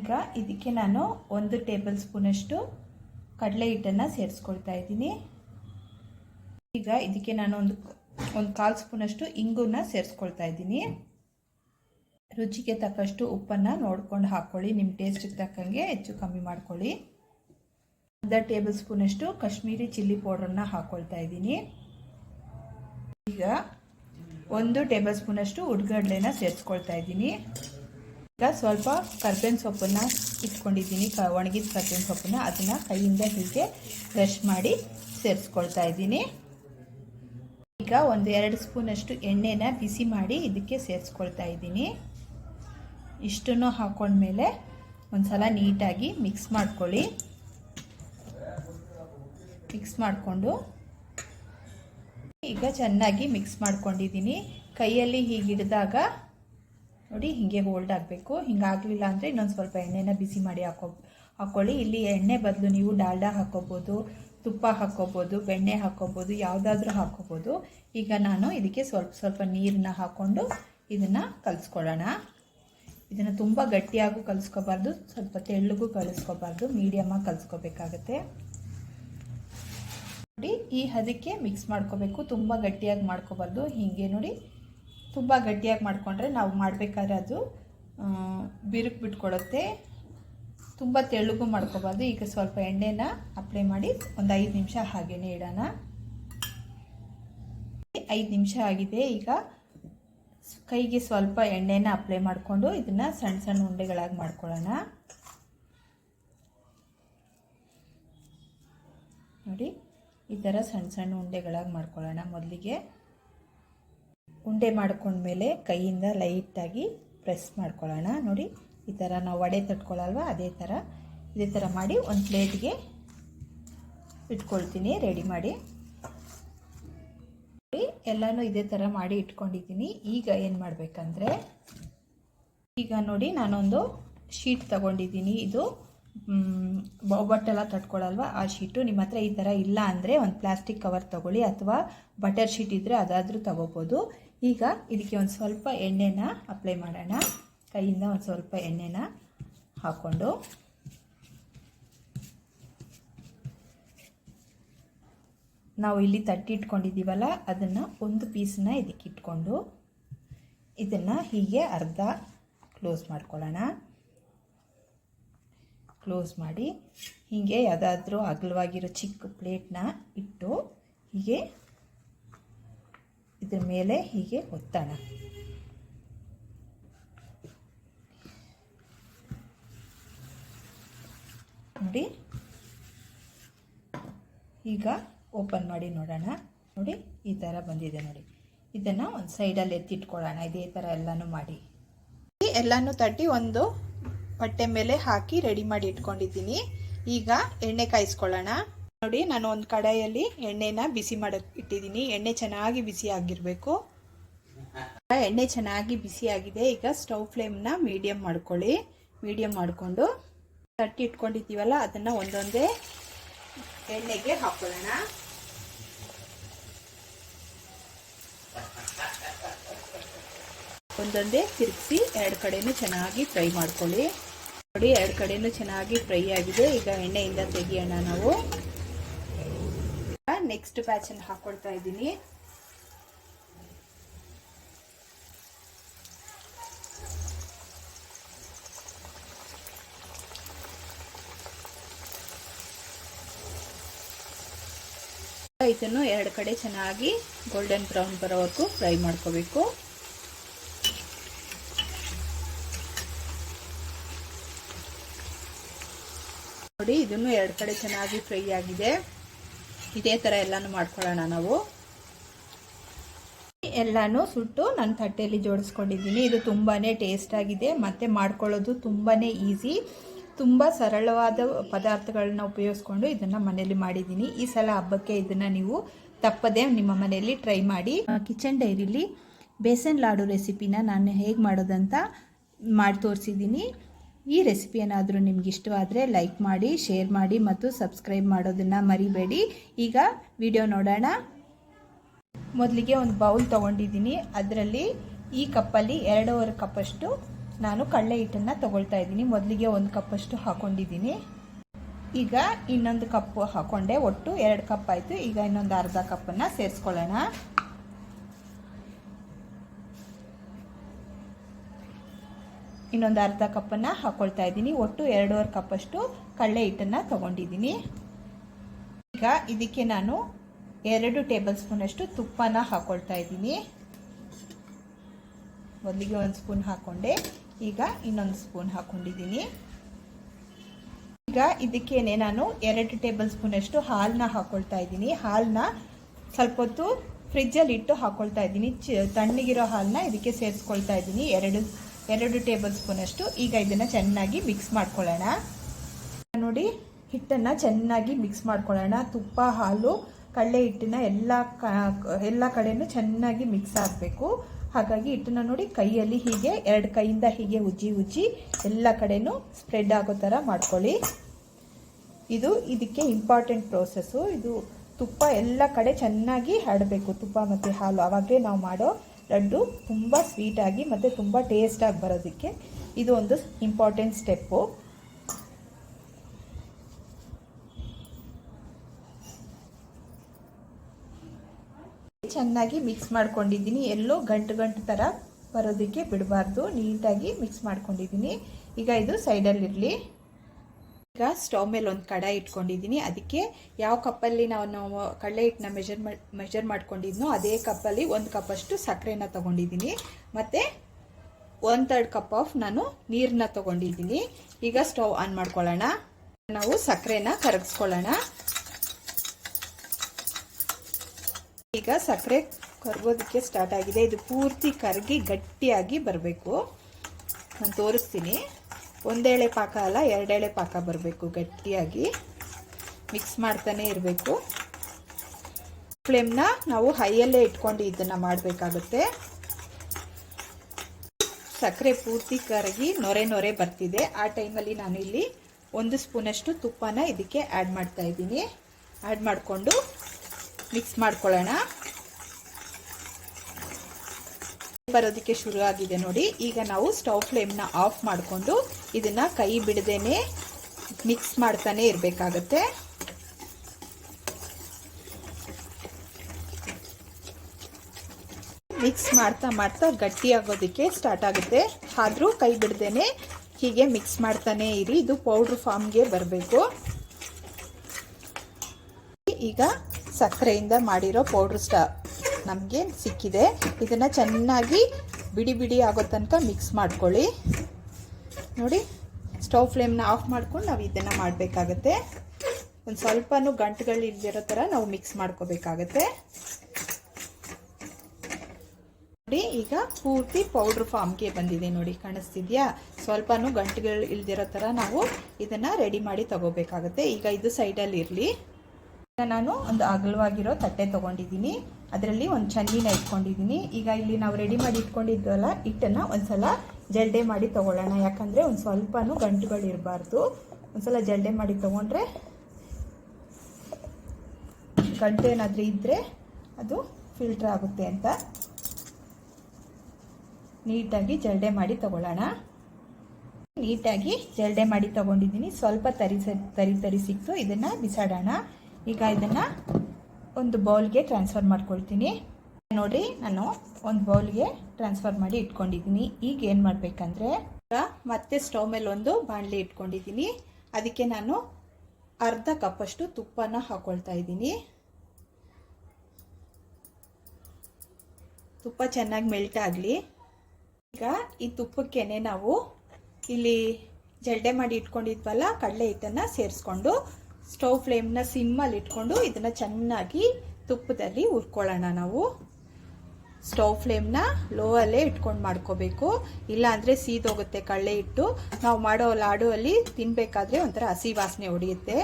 ಈಗ ಇದಕ್ಕೆ ನಾನು ಒಂದು ಟೇಬಲ್ ಸ್ಪೂನಷ್ಟು ಕಡಲೆ ಹಿಟ್ಟನ್ನು ಸೇರಿಸ್ಕೊಳ್ತಾ ಇದ್ದೀನಿ. ಈಗ ಇದಕ್ಕೆ ನಾನು ಒಂದು ಒಂದು ಕಾಲು ಸ್ಪೂನಷ್ಟು ಇಂಗುನ ಸೇರಿಸ್ಕೊಳ್ತಾ ಇದ್ದೀನಿ. ರುಚಿಗೆ ತಕ್ಕಷ್ಟು ಉಪ್ಪನ್ನು ನೋಡ್ಕೊಂಡು ಹಾಕ್ಕೊಳ್ಳಿ ನಿಮ್ಮ ಟೇಸ್ಟಿಗೆ ತಕ್ಕಂಗೆ ಹೆಚ್ಚು ಕಮ್ಮಿ ಮಾಡ್ಕೊಳ್ಳಿ. ಅರ್ಧ ಟೇಬಲ್ ಸ್ಪೂನಷ್ಟು ಕಾಶ್ಮೀರಿ ಚಿಲ್ಲಿ ಪೌಡ್ರನ್ನ ಹಾಕ್ಕೊಳ್ತಾ ಇದ್ದೀನಿ. ಈಗ ಒಂದು ಟೇಬಲ್ ಸ್ಪೂನಷ್ಟು ಉಡ್ಗಡ್ಲೆನ ಸೇರಿಸ್ಕೊಳ್ತಾ ಇದ್ದೀನಿ. ಈಗ ಸ್ವಲ್ಪ ಕರ್ಬೇವಿನ ಸೊಪ್ಪನ್ನು ಇಟ್ಕೊಂಡಿದ್ದೀನಿ. ಕ, ಒಣಗಿದ ಕರ್ಬೇವಿನ ಸೊಪ್ಪನ್ನು ಅದನ್ನು ಕೈಯಿಂದ ಹೀಗೆ ಬ್ರಷ್ ಮಾಡಿ ಸೇರಿಸ್ಕೊಳ್ತಾ ಇದ್ದೀನಿ. ಈಗ ಒಂದು ಎರಡು ಸ್ಪೂನಷ್ಟು ಎಣ್ಣೆನ ಬಿಸಿ ಮಾಡಿ ಇದಕ್ಕೆ ಸೇರಿಸ್ಕೊಳ್ತಾ ಇದ್ದೀನಿ. ಇಷ್ಟನ್ನು ಹಾಕೊಂಡ್ಮೇಲೆ ಒಂದು ಸಲ ನೀಟಾಗಿ ಮಿಕ್ಸ್ ಮಾಡ್ಕೊಳ್ಳಿ. ಮಿಕ್ಸ್ ಮಾಡಿಕೊಂಡು ಈಗ ಚೆನ್ನಾಗಿ ಮಿಕ್ಸ್ ಮಾಡ್ಕೊಂಡಿದ್ದೀನಿ. ಕೈಯಲ್ಲಿ ಹೀಗೆ ನೋಡಿ ಹೀಗೆ ಹೋಲ್ಡ್ ಆಗಬೇಕು. ಹಿಂಗಾಗಲಿಲ್ಲ ಅಂದರೆ ಇನ್ನೊಂದು ಸ್ವಲ್ಪ ಎಣ್ಣೆನ ಬಿಸಿ ಮಾಡಿ ಹಾಕೋ ಹಾಕ್ಕೊಳ್ಳಿ ಇಲ್ಲಿ ಎಣ್ಣೆ ಬದಲು ನೀವು ಡಾಲ್ಡಾ ಹಾಕ್ಕೋಬೋದು ತುಪ್ಪ ಹಾಕ್ಕೋಬೋದು, ಬೆಣ್ಣೆ ಹಾಕ್ಕೋಬೋದು, ಯಾವುದಾದ್ರೂ ಹಾಕ್ಕೋಬೋದು. ಈಗ ನಾನು ಇದಕ್ಕೆ ಸ್ವಲ್ಪ ಸ್ವಲ್ಪ ನೀರನ್ನ ಹಾಕ್ಕೊಂಡು ಇದನ್ನು ಕಲಿಸ್ಕೊಳ್ಳೋಣ. ಇದನ್ನು ತುಂಬ ಗಟ್ಟಿಯಾಗೂ ಕಲಿಸ್ಕೋಬಾರ್ದು, ಸ್ವಲ್ಪ ತೆಳ್ಳಗೂ ಕಲಿಸ್ಕೋಬಾರ್ದು ಮೀಡಿಯಮಾಗಿ ಕಲಿಸ್ಕೋಬೇಕಾಗತ್ತೆ. ನೋಡಿ, ಈ ಹದಕ್ಕೆ ಮಿಕ್ಸ್ ಮಾಡ್ಕೋಬೇಕು. ತುಂಬ ಗಟ್ಟಿಯಾಗಿ ಮಾಡ್ಕೋಬಾರ್ದು. ಹೀಗೆ ನೋಡಿ, ತುಂಬ ಗಟ್ಟಿಯಾಗಿ ಮಾಡಿಕೊಂಡ್ರೆ ನಾವು ಮಾಡಬೇಕಾದ್ರೆ ಅದು ಬಿರುಕು ಬಿಟ್ಕೊಡುತ್ತೆ ತುಂಬ ತೆಳ್ಳಗೂ ಮಾಡ್ಕೋಬಾರ್ದು. ಈಗ ಸ್ವಲ್ಪ ಎಣ್ಣೆನ ಅಪ್ಲೈ ಮಾಡಿ ಒಂದು ಐದು ನಿಮಿಷ ಹಾಗೇನೆ ಇಡೋಣ. ಐದು ನಿಮಿಷ ಆಗಿದೆ. ಈಗ ಕೈಗೆ ಸ್ವಲ್ಪ ಎಣ್ಣೆನ ಅಪ್ಲೈ ಮಾಡಿಕೊಂಡು ಇದನ್ನು ಸಣ್ಣ ಸಣ್ಣ ಉಂಡೆಗಳಾಗಿ ಮಾಡ್ಕೊಳ್ಳೋಣ. ನೋಡಿ, ಈ ಥರ ಸಣ್ಣ ಸಣ್ಣ ಉಂಡೆಗಳಾಗಿ ಮಾಡ್ಕೊಳ್ಳೋಣ ಮೊದಲಿಗೆ. ಉಂಡೆ ಮಾಡ್ಕೊಂಡ್ಮೇಲೆ ಕೈಯಿಂದ ಲೈಟಾಗಿ ಪ್ರೆಸ್ ಮಾಡ್ಕೊಳ್ಳೋಣ. ನೋಡಿ ಈ ಥರ ನಾವು ವಡೆ ತಟ್ಕೊಳ್ಳಲ್ವ ಅದೇ ಥರ ಇದೇ ಥರ ಮಾಡಿ ಒಂದು ಪ್ಲೇಟ್ಗೆ ಇಟ್ಕೊಳ್ತೀನಿ ರೆಡಿ ಮಾಡಿ. ಎಲ್ಲನೂ ಇದೇ ಥರ ಮಾಡಿ ಇಟ್ಕೊಂಡಿದ್ದೀನಿ. ಈಗ ಏನು ಮಾಡಬೇಕಂದ್ರೆ, ಈಗ ನೋಡಿ ನಾನೊಂದು ಶೀಟ್ ತಗೊಂಡಿದ್ದೀನಿ. ಇದು ಬಟ್ಟೆಲ್ಲ ತಟ್ಕೊಳ್ಳಲ್ವ ಆ ಶೀಟು. ನಿಮ್ಮ ಹತ್ರ ಈ ಥರ ಇಲ್ಲ ಅಂದರೆ ಒಂದು ಪ್ಲಾಸ್ಟಿಕ್ ಕವರ್ ತಗೊಳ್ಳಿ ಅಥವಾ ಬಟರ್ ಶೀಟ್ ಇದ್ದರೆ ಅದಾದರೂ ತಗೋಬೋದು. ಈಗ ಇದಕ್ಕೆ ಒಂದು ಸ್ವಲ್ಪ ಎಣ್ಣೆನ ಅಪ್ಲೈ ಮಾಡೋಣ. ಕೈಯಿಂದ ಒಂದು ಸ್ವಲ್ಪ ಎಣ್ಣೆನ ಹಾಕ್ಕೊಂಡು ನಾವು ಇಲ್ಲಿ ತಟ್ಟಿ ಇಟ್ಕೊಂಡಿದ್ದೀವಲ್ಲ, ಅದನ್ನು ಒಂದು ಪೀಸನ್ನ ಇದಕ್ಕೆ ಇಟ್ಕೊಂಡು ಇದನ್ನು ಹೀಗೆ ಅರ್ಧ ಕ್ಲೋಸ್ ಮಾಡ್ಕೊಳ್ಳೋಣ. ಕ್ಲೋಸ್ ಮಾಡಿ ಹೀಗೆ ಯಾವುದಾದ್ರೂ ಅಗಲವಾಗಿರೋ ಚಿಕ್ಕ ಪ್ಲೇಟ್ನ ಇಟ್ಟು ಹೀಗೆ ಇದ್ರ ಮೇಲೆ ಹೀಗೆ ಒತ್ತೋಣ. ನೋಡಿ. ಈಗ ಓಪನ್ ಮಾಡಿ ನೋಡೋಣ. ನೋಡಿ, ಈ ಥರ ಬಂದಿದೆ ನೋಡಿ. ಇದನ್ನು ಒಂದು ಸೈಡಲ್ಲಿ ಎತ್ತಿಟ್ಕೊಳ್ಳೋಣ. ಇದೇ ಥರ ಎಲ್ಲನೂ ಮಾಡಿ. ಎಲ್ಲನೂ ತಟ್ಟಿ ಒಂದು ಬಟ್ಟೆ ಮೇಲೆ ಹಾಕಿ ರೆಡಿ ಮಾಡಿ ಇಟ್ಕೊಂಡಿದ್ದೀನಿ. ಈಗ ಎಣ್ಣೆ ಕಾಯಿಸ್ಕೊಳ್ಳೋಣ. ನೋಡಿ, ನಾನು ಒಂದು ಕಡಾಯಲ್ಲಿ ಎಣ್ಣೆನ ಬಿಸಿ ಮಾಡಕ್ಕೆ ಇಟ್ಟಿದ್ದೀನಿ. ಎಣ್ಣೆ ಚೆನ್ನಾಗಿ ಬಿಸಿ ಆಗಿರಬೇಕು. ಎಣ್ಣೆ ಚೆನ್ನಾಗಿ ಬಿಸಿ ಆಗಿದೆ. ಈಗ ಸ್ಟವ್ ಫ್ಲೇಮ್ನ ಮೀಡಿಯಮ್ ಮಾಡ್ಕೊಳ್ಳಿ. ಮೀಡಿಯಮ್ ಮಾಡಿಕೊಂಡು ತಟ್ಟಿ ಇಟ್ಕೊಂಡಿದ್ದೀವಲ್ಲ, ಅದನ್ನು ಒಂದೊಂದೇ ಎಣ್ಣೆಗೆ ಹಾಕೊಳ್ಳೋಣ. ಒಂದೊಂದೇ ತಿರುಗಿಸಿ ಎರಡು ಕಡೆನೂ ಚೆನ್ನಾಗಿ ಫ್ರೈ ಮಾಡ್ಕೊಳ್ಳಿ. ನೋಡಿ, ಎರಡು ಕಡೆನೂ ಚೆನ್ನಾಗಿ ಫ್ರೈ ಆಗಿದೆ. ಈಗ ಎಣ್ಣೆಯಿಂದ ತೆಗಿಯೋಣ ನಾವು. ನೆಕ್ಸ್ಟ್ ಬ್ಯಾಚನ್ನು ಹಾಕೊಳ್ತಾ ಇದ್ದೀನಿ. ಇದನ್ನು ಎರಡು ಕಡೆ ಚೆನ್ನಾಗಿ ಗೋಲ್ಡನ್ ಬ್ರೌನ್ ಬರೋವರೆಗೂ ಫ್ರೈ ಮಾಡ್ಕೋಬೇಕು. ನೋಡಿ, ಇದನ್ನು ಎರಡು ಕಡೆ ಚೆನ್ನಾಗಿ ಫ್ರೈ ಆಗಿದೆ. ಇದೇ ಥರ ಎಲ್ಲಾನು ಮಾಡ್ಕೊಳ್ಳೋಣ ನಾವು. ಎಲ್ಲಾನು ಸುಟ್ಟು ನನ್ನ ತಟ್ಟೆಯಲ್ಲಿ ಜೋಡಿಸ್ಕೊಂಡಿದ್ದೀನಿ. ಇದು ತುಂಬಾ ಟೇಸ್ಟ್ ಆಗಿದೆ. ಮತ್ತೆ ಮಾಡ್ಕೊಳ್ಳೋದು ತುಂಬಾ ಈಸಿ ತುಂಬ ಸರಳವಾದ ಪದಾರ್ಥಗಳನ್ನ ಉಪಯೋಗಿಸ್ಕೊಂಡು ಇದನ್ನು ಮನೆಯಲ್ಲಿ ಮಾಡಿದ್ದೀನಿ. ಈ ಸಲ ಹಬ್ಬಕ್ಕೆ ಇದನ್ನು ನೀವು ತಪ್ಪದೆ ನಿಮ್ಮ ಮನೆಯಲ್ಲಿ ಟ್ರೈ ಮಾಡಿ. ಕಿಚನ್ ಡೈರಿಲಿ ಬೇಸನ್ ಲಾಡು ರೆಸಿಪಿನ ನಾನು ಹೇಗೆ ಮಾಡೋದಂತ ಮಾಡಿ ತೋರಿಸಿದ್ದೀನಿ. ಈ ರೆಸಿಪಿ ಏನಾದರೂ ನಿಮ್ಗೆ ಇಷ್ಟವಾದರೆ ಲೈಕ್ ಮಾಡಿ ಶೇರ್ ಮಾಡಿ ಮತ್ತು ಸಬ್ಸ್ಕ್ರೈಬ್ ಮಾಡೋದನ್ನು ಮರಿಬೇಡಿ. ಈಗ ವಿಡಿಯೋ ನೋಡೋಣ. ಮೊದಲಿಗೆ ಒಂದು ಬೌಲ್ ತೊಗೊಂಡಿದ್ದೀನಿ. ಅದರಲ್ಲಿ ಈ ಕಪ್ಪಲ್ಲಿ ಎರಡೂವರೆ ಕಪ್ಪಷ್ಟು ನಾನು ಕಡಲೆ ಹಿಟ್ಟನ್ನು ತಗೊಳ್ತಾ ಇದ್ದೀನಿ. ಮೊದಲಿಗೆ ಒಂದು ಕಪ್ಪಷ್ಟು ಹಾಕೊಂಡಿದ್ದೀನಿ. ಈಗ ಇನ್ನೊಂದು ಕಪ್ ಹಾಕೊಂಡೆ. ಒಟ್ಟು ಎರಡು ಕಪ್ ಆಯಿತು. ಈಗ ಇನ್ನೊಂದು ಅರ್ಧ ಕಪ್ಪನ್ನು ಸೇರಿಸ್ಕೊಳ್ಳೋಣ. ಇನ್ನೊಂದು ಅರ್ಧ ಕಪ್ಪನ್ನು ಹಾಕೊಳ್ತಾ ಇದ್ದೀನಿ. ಒಟ್ಟು ಎರಡೂವರೆ ಕಪ್ಪಷ್ಟು ಕಡಲೆ ಹಿಟ್ಟನ್ನು ತಗೊಂಡಿದ್ದೀನಿ. ಈಗ ಇದಕ್ಕೆ ನಾನು ಎರಡು ಟೇಬಲ್ ಸ್ಪೂನಷ್ಟು ತುಪ್ಪನ ಹಾಕೊಳ್ತಾ ಇದ್ದೀನಿ. ಮೊದಲಿಗೆ ಒಂದು ಸ್ಪೂನ್ ಹಾಕ್ಕೊಂಡೆ ಈಗ ಇನ್ನೊಂದು ಸ್ಪೂನ್ ಹಾಕೊಂಡಿದ್ದೀನಿ. ಈಗ ಇದಕ್ಕೇನೆ ನಾನು ಎರಡು ಟೇಬಲ್ ಸ್ಪೂನಷ್ಟು ಹಾಲನ್ನ ಹಾಕ್ಕೊಳ್ತಾ ಇದ್ದೀನಿ. ಹಾಲನ್ನ ಸ್ವಲ್ಪ ಹೊತ್ತು ಫ್ರಿಜ್ಜಲ್ಲಿ ಇಟ್ಟು ಹಾಕ್ಕೊಳ್ತಾ ಇದ್ದೀನಿ. ಚ, ತಣ್ಣಗಿರೋ ಹಾಲನ್ನ ಇದಕ್ಕೆ ಸೇರಿಸ್ಕೊಳ್ತಾ ಇದ್ದೀನಿ. ಎರಡು ಎರಡು ಟೇಬಲ್ ಸ್ಪೂನಷ್ಟು ಈಗ ಇದನ್ನು ಚೆನ್ನಾಗಿ ಮಿಕ್ಸ್ ಮಾಡ್ಕೊಳ್ಳೋಣ. ನೋಡಿ, ಹಿಟ್ಟನ್ನು ಚೆನ್ನಾಗಿ ಮಿಕ್ಸ್ ಮಾಡ್ಕೊಳ್ಳೋಣ. ತುಪ್ಪ, ಹಾಲು, ಕಡಲೆ ಹಿಟ್ಟನ್ನ ಎಲ್ಲ ಕ, ಎಲ್ಲ ಕಡೆಯೂ ಚೆನ್ನಾಗಿ ಮಿಕ್ಸ್ ಆಗಬೇಕು. ಹಾಗಾಗಿ ಹಿಟ್ಟನ್ನ ನೋಡಿ ಕೈಯಲ್ಲಿ ಹೀಗೆ, ಎರಡು ಕೈಯಿಂದ ಹೀಗೆ ಉಜ್ಜಿ ಉಜ್ಜಿ ಎಲ್ಲ ಕಡೆನೂ ಸ್ಪ್ರೆಡ್ ಆಗೋ ಥರ ಮಾಡ್ಕೊಳ್ಳಿ. ಇದು ಇದಕ್ಕೆ ಇಂಪಾರ್ಟೆಂಟ್ ಪ್ರೋಸೆಸ್ಸು ಇದು ತುಪ್ಪ ಎಲ್ಲ ಕಡೆ ಚೆನ್ನಾಗಿ ಹರಡಬೇಕು, ತುಪ್ಪ ಮತ್ತು ಹಾಲು. ಆವಾಗಲೇ ನಾವು ಮಾಡೋ ಲಡ್ಡು ತುಂಬ ಸ್ವೀಟಾಗಿ ಮತ್ತು ತುಂಬ ಟೇಸ್ಟಾಗಿ ಬರೋದಕ್ಕೆ ಇದು ಒಂದು ಇಂಪಾರ್ಟೆಂಟ್ ಸ್ಟೆಪ್ಪು ಚೆನ್ನಾಗಿ ಮಿಕ್ಸ್ ಮಾಡ್ಕೊಂಡಿದ್ದೀನಿ. ಎಲ್ಲೋ ಗಂಟು ಗಂಟು ಥರ ಬರೋದಕ್ಕೆ ಬಿಡಬಾರ್ದು. ನೀಟಾಗಿ ಮಿಕ್ಸ್ ಮಾಡ್ಕೊಂಡಿದ್ದೀನಿ. ಈಗ ಇದು ಸೈಡಲ್ಲಿರಲಿ ಈಗ ಸ್ಟವ್ ಮೇಲೆ ಒಂದು ಕಡಾಯಿ ಇಟ್ಕೊಂಡಿದ್ದೀನಿ. ಅದಕ್ಕೆ ಯಾವ ಕಪ್ಪಲ್ಲಿ ನಾವು ನಾವು ಕಡಲೆ ಹಿಟ್ಟನ್ನ ಮೆಜರ್ ಮೆಜರ್ ಮಾಡ್ಕೊಂಡಿದ್ನೋ ಅದೇ ಕಪ್ಪಲ್ಲಿ ಒಂದು ಕಪ್ಪಷ್ಟು ಸಕ್ಕರೆನ ತೊಗೊಂಡಿದ್ದೀನಿ. ಮತ್ತು ಒನ್ ತರ್ಡ್ ಕಪ್ ಆಫ್ ನಾನು ನೀರನ್ನ ತೊಗೊಂಡಿದ್ದೀನಿ. ಈಗ ಸ್ಟವ್ ಆನ್ ಮಾಡ್ಕೊಳ್ಳೋಣ. ನಾವು ಸಕ್ಕರೆನ ಕರಗಿಸ್ಕೊಳ್ಳೋಣ. ಈಗ ಸಕ್ಕರೆ ಕರಗೋದಕ್ಕೆ ಸ್ಟಾರ್ಟ್ ಆಗಿದೆ. ಇದು ಪೂರ್ತಿ ಕರಗಿ ಗಟ್ಟಿಯಾಗಿ ಬರಬೇಕು. ನಾನು ತೋರಿಸ್ತೀನಿ. ಒಂದೇಳೆ ಪಾಕ ಅಲ್ಲ, ಎರಡೆಳೆ ಪಾಕ ಬರಬೇಕು ಗಟ್ಟಿಯಾಗಿ. ಮಿಕ್ಸ್ ಮಾಡ್ತಾನೆ ಇರಬೇಕು. ಫ್ಲೇಮ್ನ ನಾವು ಹೈಯಲ್ಲೇ ಇಟ್ಕೊಂಡು ಇದನ್ನು ಮಾಡಬೇಕಾಗುತ್ತೆ. ಸಕ್ಕರೆ ಪೂರ್ತಿ ಕರಗಿ ನೊರೆ ನೊರೆ ಬರ್ತಿದೆ. ಆ ಟೈಮಲ್ಲಿ ನಾನು ಇಲ್ಲಿ ಒಂದು ಸ್ಪೂನಷ್ಟು ತುಪ್ಪನ ಇದಕ್ಕೆ ಆ್ಯಡ್ ಮಾಡ್ತಾ ಇದ್ದೀನಿ. ಆ್ಯಡ್ ಮಾಡಿಕೊಂಡು ಮಿಕ್ಸ್ ಮಾಡ್ಕೊಳ್ಳೋಣ. ಬರೋದಕ್ಕೆ ಶುರು ಆಗಿದೆ ನೋಡಿ. ಈಗ ನಾವು ಸ್ಟವ್ ಫ್ಲೇಮ್ನ ಆಫ್ ಮಾಡಿಕೊಂಡು ಇದನ್ನ ಕೈ ಬಿಡದೇನೆ ಮಿಕ್ಸ್ ಮಾಡ್ತಾನೆ ಇರಬೇಕಾಗತ್ತೆ. ಮಿಕ್ಸ್ ಮಾಡ್ತಾ ಮಾಡ್ತಾ ಗಟ್ಟಿಯಾಗೋದಕ್ಕೆ ಸ್ಟಾರ್ಟ್ ಆಗುತ್ತೆ. ಆದರೂ ಕೈ ಬಿಡದೇನೆ ಹೀಗೆ ಮಿಕ್ಸ್ ಮಾಡ್ತಾನೆ ಇರಿ. ಇದು ಪೌಡ್ರ್ ಫಾರ್ಮ್ಗೆ ಬರಬೇಕು. ಈಗ ಸಕ್ಕರೆಯಿಂದ ಮಾಡಿರೋ ಪೌಡ್ರ್ ಸ್ಟಾ ನಮಗೆ ಸಿಕ್ಕಿದೆ. ಇದನ್ನು ಚೆನ್ನಾಗಿ ಬಿಡಿ ಬಿಡಿ ಆಗೋ ತನಕ ಮಿಕ್ಸ್ ಮಾಡ್ಕೊಳ್ಳಿ. ನೋಡಿ ಸ್ಟವ್ ಫ್ಲೇಮ್ನ ಆಫ್ ಮಾಡ್ಕೊಂಡು ನಾವು ಇದನ್ನು ಮಾಡಬೇಕಾಗತ್ತೆ. ಒಂದು ಸ್ವಲ್ಪನೂ ಗಂಟುಗಳು ಇಲ್ದಿರೋ ಥರ ನಾವು ಮಿಕ್ಸ್ ಮಾಡ್ಕೋಬೇಕಾಗತ್ತೆ. ನೋಡಿ, ಈಗ ಪೂರ್ತಿ ಪೌಡ್ರ್ ಫಾರ್ಮ್ಗೆ ಬಂದಿದೆ ನೋಡಿ, ಕಾಣಿಸ್ತಿದ್ಯಾ? ಸ್ವಲ್ಪನೂ ಗಂಟುಗಳು ಇಲ್ದಿರೋ ಥರ ನಾವು ಇದನ್ನು ರೆಡಿ ಮಾಡಿ ತಗೋಬೇಕಾಗತ್ತೆ. ಈಗ ಇದು ಸೈಡಲ್ಲಿ ಇರಲಿ. ನಾನು ಒಂದು ಅಗಲವಾಗಿರೋ ತಟ್ಟೆ ತೊಗೊಂಡಿದ್ದೀನಿ. ಅದರಲ್ಲಿ ಒಂದು ಚನ್ನಿನ ಇಟ್ಕೊಂಡಿದ್ದೀನಿ. ಈಗ ಇಲ್ಲಿ ನಾವು ರೆಡಿ ಮಾಡಿ ಇಟ್ಕೊಂಡಿದ್ವಲ್ಲ, ಹಿಟ್ಟನ್ನು ಒಂದ್ಸಲ ಜಲ್ಡೆ ಮಾಡಿ ತೊಗೊಳ್ಳೋಣ. ಯಾಕಂದರೆ ಒಂದು ಸ್ವಲ್ಪನೂ ಗಂಟುಗಳು ಇರಬಾರ್ದು. ಒಂದ್ಸಲ ಜಲ್ಡೆ ಮಾಡಿ ತೊಗೊಂಡ್ರೆ ಗಂಟು ಏನಾದರೂ ಇದ್ದರೆ ಅದು ಫಿಲ್ಟ್ರ್ ಆಗುತ್ತೆ ಅಂತ. ನೀಟಾಗಿ ಜಲ್ಡೆ ಮಾಡಿ ತಗೊಳ್ಳೋಣ. ನೀಟಾಗಿ ಜಲ್ಡೆ ಮಾಡಿ ತಗೊಂಡಿದ್ದೀನಿ. ಸ್ವಲ್ಪ ತರಿ ತರಿ ತರಿ ಸಿಕ್ತು. ಇದನ್ನು ಬಿಸಾಡೋಣ. ಈಗ ಇದನ್ನು ಒಂದು ಬೌಲ್ಗೆ ಟ್ರಾನ್ಸ್ಫರ್ ಮಾಡ್ಕೊಳ್ತೀನಿ. ನೋಡಿ, ನಾನು ಒಂದು ಬೌಲ್ಗೆ ಟ್ರಾನ್ಸ್ಫರ್ ಮಾಡಿ ಇಟ್ಕೊಂಡಿದ್ದೀನಿ. ಈಗ ಏನು ಮಾಡಬೇಕಂದ್ರೆ ಮತ್ತೆ ಸ್ಟವ್ ಮೇಲೆ ಒಂದು ಬಾಣಲಿ ಇಟ್ಕೊಂಡಿದ್ದೀನಿ. ಅದಕ್ಕೆ ನಾನು ಅರ್ಧ ಕಪ್ಪಷ್ಟು ತುಪ್ಪನ ಹಾಕೊಳ್ತಾ ಇದ್ದೀನಿ. ತುಪ್ಪ ಚೆನ್ನಾಗಿ ಮೆಲ್ಟ್ ಆಗಲಿ. ಈಗ ಈ ತುಪ್ಪಕ್ಕೇನೆ ನಾವು ಇಲ್ಲಿ ಜಲ್ಡೆ ಮಾಡಿ ಇಟ್ಕೊಂಡಿದ್ವಲ್ಲ, ಕಡಲೆ ಹಿಟ್ಟನ್ನು ಸೇರಿಸ್ಕೊಂಡು ಸ್ಟವ್ ಫ್ಲೇಮ್ನ ಸಿಮ್ಮಲ್ಲಿ ಇಟ್ಕೊಂಡು ಇದನ್ನು ಚೆನ್ನಾಗಿ ತುಪ್ಪದಲ್ಲಿ ಹುರ್ಕೊಳ್ಳೋಣ ನಾವು. ಸ್ಟವ್ ಫ್ಲೇಮ್ನ ಲೋ ಅಲ್ಲೇ ಇಟ್ಕೊಂಡು ಮಾಡ್ಕೋಬೇಕು. ಇಲ್ಲಾಂದರೆ ಸೀದೋಗುತ್ತೆ ಕಳ್ಳೆ ಇಟ್ಟು ನಾವು ಮಾಡೋ ಲಾಡು ಅಲ್ಲಿ ತಿನ್ನಬೇಕಾದ್ರೆ ಒಂಥರ ಹಸಿ ವಾಸನೆ ಹೊಡೆಯುತ್ತೆ.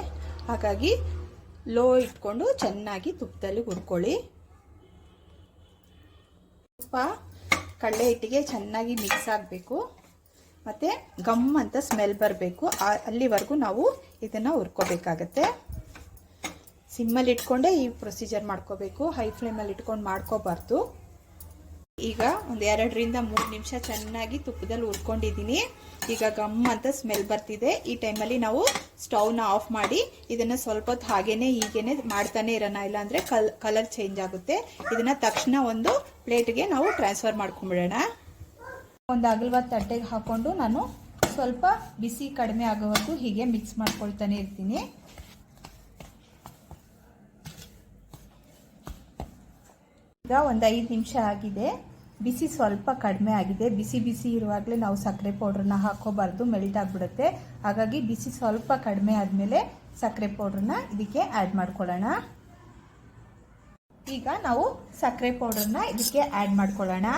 ಹಾಗಾಗಿ ಲೋ ಇಟ್ಕೊಂಡು ಚೆನ್ನಾಗಿ ತುಪ್ಪದಲ್ಲಿ ಹುರ್ಕೊಳ್ಳಿ. ತುಪ್ಪ ಕಡಲೆ ಹಿಟ್ಟಿಗೆ ಚೆನ್ನಾಗಿ ಮಿಕ್ಸ್ ಆಗಬೇಕು. ಮತ್ತು ಗಮ್ ಅಂತ ಸ್ಮೆಲ್ ಬರಬೇಕು. ಅಲ್ಲಿವರೆಗೂ ನಾವು ಇದನ್ನು ಹುರ್ಕೋಬೇಕಾಗತ್ತೆ. ಸಿಮ್ಮಲ್ಲಿ ಇಟ್ಕೊಂಡೇ ಈ ಪ್ರೊಸೀಜರ್ ಮಾಡ್ಕೋಬೇಕು. ಹೈ ಫ್ಲೇಮಲ್ಲಿ ಇಟ್ಕೊಂಡು ಮಾಡ್ಕೋಬಾರ್ದು. ಈಗ ಒಂದು ಎರಡರಿಂದ ಮೂರು ನಿಮಿಷ ಚೆನ್ನಾಗಿ ತುಪ್ಪದಲ್ಲಿ ಹುರ್ಕೊಂಡಿದ್ದೀನಿ. ಈಗ ಗಮ್ ಅಂತ ಸ್ಮೆಲ್ ಬರ್ತಿದೆ. ಈ ಟೈಮಲ್ಲಿ ನಾವು ಸ್ಟೌವ್ನ ಆಫ್ ಮಾಡಿ ಇದನ್ನು ಸ್ವಲ್ಪ ಹೊತ್ತು ಹಾಗೇನೆ ಹೀಗೇನೆ ಮಾಡ್ತಾನೆ ಇರೋಣ. ಇಲ್ಲಾಂದರೆ ಕಲ್ ಕಲರ್ ಚೇಂಜ್ ಆಗುತ್ತೆ. ಇದನ್ನು ತಕ್ಷಣ ಒಂದು ಪ್ಲೇಟ್ಗೆ ನಾವು ಟ್ರಾನ್ಸ್ಫರ್ ಮಾಡ್ಕೊಂಬಿಡೋಣ. ಒಂದು ಅಗಲವಾದ ತಟ್ಟೆಗೆ ಹಾಕ್ಕೊಂಡು ನಾನು ಸ್ವಲ್ಪ ಬಿಸಿ ಕಡಿಮೆ ಆಗೋವರೆಗೂ ಹೀಗೆ ಮಿಕ್ಸ್ ಮಾಡ್ಕೊಳ್ತಾನೆ ಇರ್ತೀನಿ. ಈಗ ಒಂದು ಐದು ನಿಮಿಷ ಆಗಿದೆ. ಬಿಸಿ ಸ್ವಲ್ಪ ಕಡಿಮೆ ಆಗಿದೆ. ಬಿಸಿ ಬಿಸಿ ಇರುವಾಗಲೇ ನಾವು ಸಕ್ಕರೆ ಪೌಡ್ರನ್ನ ಹಾಕೋಬಾರ್ದು ಮೆಲ್ಟ್ ಹಾಗಾಗಿ ಬಿಸಿ ಸ್ವಲ್ಪ ಕಡಿಮೆ ಆದಮೇಲೆ ಸಕ್ಕರೆ ಪೌಡ್ರನ್ನ ಇದಕ್ಕೆ ಆ್ಯಡ್ ಮಾಡ್ಕೊಳ್ಳೋಣ. ಈಗ ನಾವು ಸಕ್ಕರೆ ಪೌಡ್ರನ್ನ ಇದಕ್ಕೆ ಆ್ಯಡ್ ಮಾಡ್ಕೊಳ್ಳೋಣ.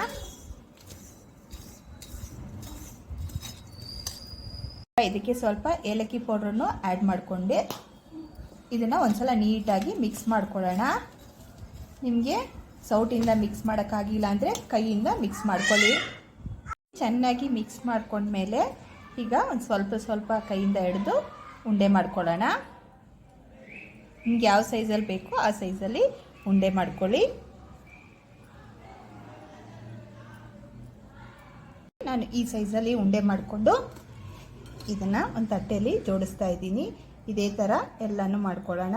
ಇದಕ್ಕೆ ಸ್ವಲ್ಪ ಏಲಕ್ಕಿ ಪೌಡ್ರನ್ನು ಆ್ಯಡ್ ಮಾಡಿಕೊಂಡು. ಇದನ್ನು ಒಂದ್ಸಲ ನೀಟಾಗಿ ಮಿಕ್ಸ್ ಮಾಡ್ಕೊಳ್ಳೋಣ. ನಿಮಗೆ ಸೌಟಿಂದ ಮಿಕ್ಸ್ ಮಾಡೋಕ್ಕಾಗಿಲ್ಲ ಅಂದರೆ ಕೈಯಿಂದ ಮಿಕ್ಸ್ ಮಾಡ್ಕೊಳ್ಳಿ. ಚೆನ್ನಾಗಿ ಮಿಕ್ಸ್ ಮಾಡ್ಕೊಂಡ್ಮೇಲೆ ಈಗ ಒಂದು ಸ್ವಲ್ಪ ಸ್ವಲ್ಪ ಕೈಯಿಂದ ಹಿಡಿದು ಉಂಡೆ ಮಾಡ್ಕೊಳ್ಳೋಣ. ನಿಮ್ಗೆ ಯಾವ ಸೈಜಲ್ಲಿ ಬೇಕೋ ಆ ಸೈಜಲ್ಲಿ ಉಂಡೆ ಮಾಡ್ಕೊಳ್ಳಿ. ನಾನು ಈ ಸೈಜಲ್ಲಿ ಉಂಡೆ ಮಾಡಿಕೊಂಡು ಇದನ್ನು ಒಂದು ತಟ್ಟೆಯಲ್ಲಿ ಜೋಡಿಸ್ತಾ ಇದ್ದೀನಿ. ಇದೇ ಥರ ಎಲ್ಲನೂ ಮಾಡ್ಕೊಳ್ಳೋಣ.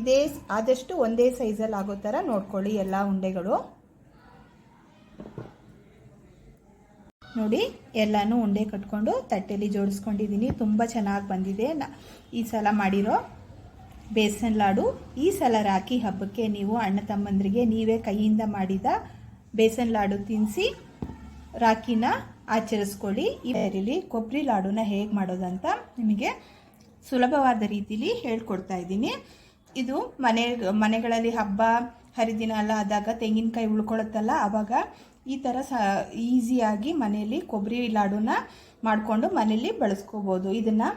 ಇದೇ ಆದಷ್ಟು ಒಂದೇ ಸೈಜಲ್ಲಿ ಆಗೋ ಥರ ನೋಡ್ಕೊಳ್ಳಿ ಎಲ್ಲ ಉಂಡೆಗಳು. ನೋಡಿ, ಎಲ್ಲನೂ ಉಂಡೆ ಕಟ್ಕೊಂಡು ತಟ್ಟೆಯಲ್ಲಿ ಜೋಡಿಸ್ಕೊಂಡಿದ್ದೀನಿ. ತುಂಬ ಚೆನ್ನಾಗಿ ಬಂದಿದೆ. ಈ ಸಲ ಮಾಡಿರೋ ಬೇಸನ್ ಲಾಡು, ಈ ಸಲ ರಾಖಿ ಹಬ್ಬಕ್ಕೆ ನೀವು ಅಣ್ಣ ತಮ್ಮಂದ್ರಿಗೆ ನೀವೇ ಕೈಯಿಂದ ಮಾಡಿದ ಬೇಸನ್ ಲಾಡು ತಿನ್ನಿಸಿ ರಾಖಿನ ಆಚರಿಸ್ಕೊಳ್ಳಿ. ಇದರಲ್ಲಿ ಕೊಬ್ಬರಿ ಲಾಡುನ ಹೇಗೆ ಮಾಡೋದಂತ ನಿಮಗೆ ಸುಲಭವಾದ ರೀತಿಲಿ ಹೇಳ್ಕೊಡ್ತಾ ಇದ್ದೀನಿ. ಇದು ಮನೆ, ಮನೆಗಳಲ್ಲಿ ಹಬ್ಬ, ಹರಿದಿನ ಎಲ್ಲ ಆದಾಗ ತೆಂಗಿನಕಾಯಿ ಉಳ್ಕೊಳತ್ತಲ್ಲ ಆವಾಗ ಈ ಥರ ಸ, ಈಸಿಯಾಗಿ ಮನೆಯಲ್ಲಿ ಕೊಬ್ಬರಿ ಲಾಡುನ ಮಾಡಿಕೊಂಡು ಮನೆಯಲ್ಲಿ ಬಳಸ್ಕೋಬೋದು. ಇದನ್ನು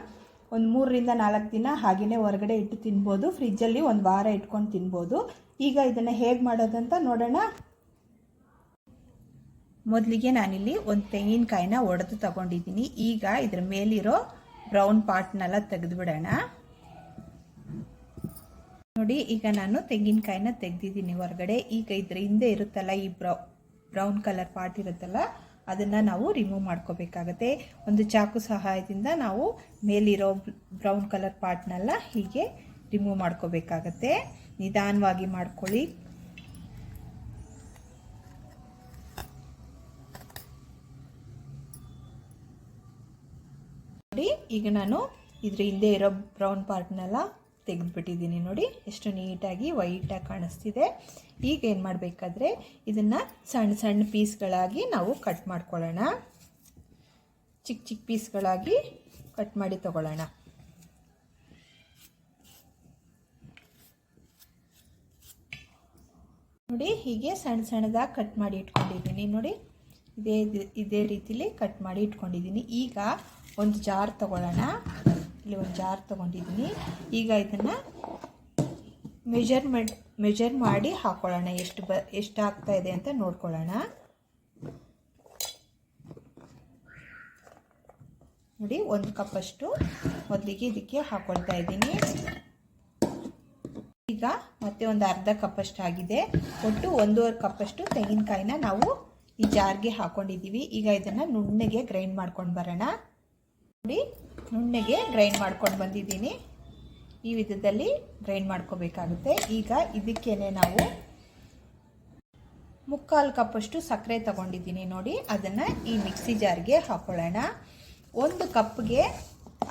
ಒಂದು ಮೂರರಿಂದ ನಾಲ್ಕು ದಿನ ಹಾಗೆಯೇ ಹೊರಗಡೆ ಇಟ್ಟು ತಿನ್ಬೋದು. ಫ್ರಿಜ್ಜಲ್ಲಿ ಒಂದು ವಾರ ಇಟ್ಕೊಂಡು ತಿನ್ಬೋದು. ಈಗ ಇದನ್ನು ಹೇಗೆ ಮಾಡೋದಂತ ನೋಡೋಣ. ಮೊದಲಿಗೆ ನಾನಿಲ್ಲಿ ಒಂದು ತೆಂಗಿನಕಾಯಿನ ಒಡೆದು ತಗೊಂಡಿದ್ದೀನಿ. ಈಗ ಇದ್ರ ಮೇಲಿರೋ ಬ್ರೌನ್ ಪಾರ್ಟ್ನೆಲ್ಲ ತೆಗೆದುಬಿಡೋಣ. ನೋಡಿ, ಈಗ ನಾನು ತೆಂಗಿನಕಾಯಿನ ತೆಗೆದಿದ್ದೀನಿ ಹೊರಗಡೆ. ಈಗ ಇದ್ರ ಹಿಂದೆ ಇರುತ್ತಲ್ಲ, ಈ ಬ್ರೌ ಬ್ರೌನ್ ಕಲರ್ ಪಾರ್ಟ್ ಇರುತ್ತಲ್ಲ, ಅದನ್ನು ನಾವು ರಿಮೂವ್ ಮಾಡ್ಕೋಬೇಕಾಗತ್ತೆ. ಒಂದು ಚಾಕು ಸಹಾಯದಿಂದ ನಾವು ಮೇಲಿರೋ ಬ್ರೌನ್ ಕಲರ್ ಪಾರ್ಟ್ನೆಲ್ಲ ಹೀಗೆ ರಿಮೂವ್ ಮಾಡ್ಕೋಬೇಕಾಗತ್ತೆ. ನಿಧಾನವಾಗಿ ಮಾಡ್ಕೊಳ್ಳಿ. ನೋಡಿ, ಈಗ ನಾನು ಇದ್ರ ಹಿಂದೆ ಇರೋ ಬ್ರೌನ್ ಪಾರ್ಟ್ನೆಲ್ಲ ತೆಗೆದುಬಿಟ್ಟಿದ್ದೀನಿ ನೋಡಿ. ಎಷ್ಟು ನೀಟಾಗಿ ವೈಟಾಗಿ ಕಾಣಿಸ್ತಿದೆ. ಈಗ ಏನು ಮಾಡಬೇಕಾದ್ರೆ ಇದನ್ನು ಸಣ್ಣ ಸಣ್ಣ ಪೀಸ್ಗಳಾಗಿ ನಾವು ಕಟ್ ಮಾಡ್ಕೊಳ್ಳೋಣ. ಚಿಕ್ಕ ಚಿಕ್ಕ ಪೀಸ್ಗಳಾಗಿ ಕಟ್ ಮಾಡಿ ತಗೊಳ್ಳೋಣ. ನೋಡಿ, ಹೀಗೆ ಸಣ್ಣ ಸಣ್ಣದಾಗಿ ಕಟ್ ಮಾಡಿ ಇಟ್ಕೊಂಡಿದ್ದೀನಿ ನೋಡಿ. ಇದೇ ಇದೇ ರೀತಿಲಿ ಕಟ್ ಮಾಡಿ ಇಟ್ಕೊಂಡಿದ್ದೀನಿ. ಈಗ ಒಂದು ಜಾರ್ ತಗೊಳ್ಳೋಣ. ಇಲ್ಲಿ ಒಂದು ಜಾರ್ ತಗೊಂಡಿದ್ದೀನಿ. ಈಗ ಇದನ್ನು ಮೆಜರ್ಮೆಂಟ್ ಮೆಜರ್ ಮಾಡಿ ಹಾಕೊಳ್ಳೋಣ. ಎಷ್ಟು ಬ, ಎಷ್ಟು ಆಗ್ತಾ ಇದೆ ಅಂತ ನೋಡ್ಕೊಳ್ಳೋಣ. ನೋಡಿ, ಒಂದು ಕಪ್ಪಷ್ಟು ಮೊದಲಿಗೆ ಇದಕ್ಕೆ ಹಾಕೊಳ್ತಾ ಇದ್ದೀನಿ. ಈಗ ಮತ್ತೆ ಒಂದು ಅರ್ಧ ಕಪ್ಪಷ್ಟು ಆಗಿದೆ. ಒಟ್ಟು ಒಂದೂವರೆ ಕಪ್ಪಷ್ಟು ತೆಂಗಿನಕಾಯಿನ ನಾವು ಈ ಜಾರ್ಗೆ ಹಾಕೊಂಡಿದ್ದೀವಿ. ಈಗ ಇದನ್ನು ನುಣ್ಣಗೆ ಗ್ರೈಂಡ್ ಮಾಡ್ಕೊಂಡು ಬರೋಣ. ನೋಡಿ ನುಣ್ಣಗೆ ಗ್ರೈಂಡ್ ಮಾಡ್ಕೊಂಡು ಬಂದಿದ್ದೀನಿ. ಈ ವಿಧದಲ್ಲಿ ಗ್ರೈಂಡ್ ಮಾಡ್ಕೋಬೇಕಾಗುತ್ತೆ. ಈಗ ಇದಕ್ಕೇನೆ ನಾವು ಮುಕ್ಕಾಲು ಕಪ್ಪಷ್ಟು ಸಕ್ಕರೆ ತಗೊಂಡಿದ್ದೀನಿ ನೋಡಿ. ಅದನ್ನು ಈ ಮಿಕ್ಸಿ ಜಾರ್ಗೆ ಹಾಕೊಳ್ಳೋಣ. ಒಂದು ಕಪ್ಗೆ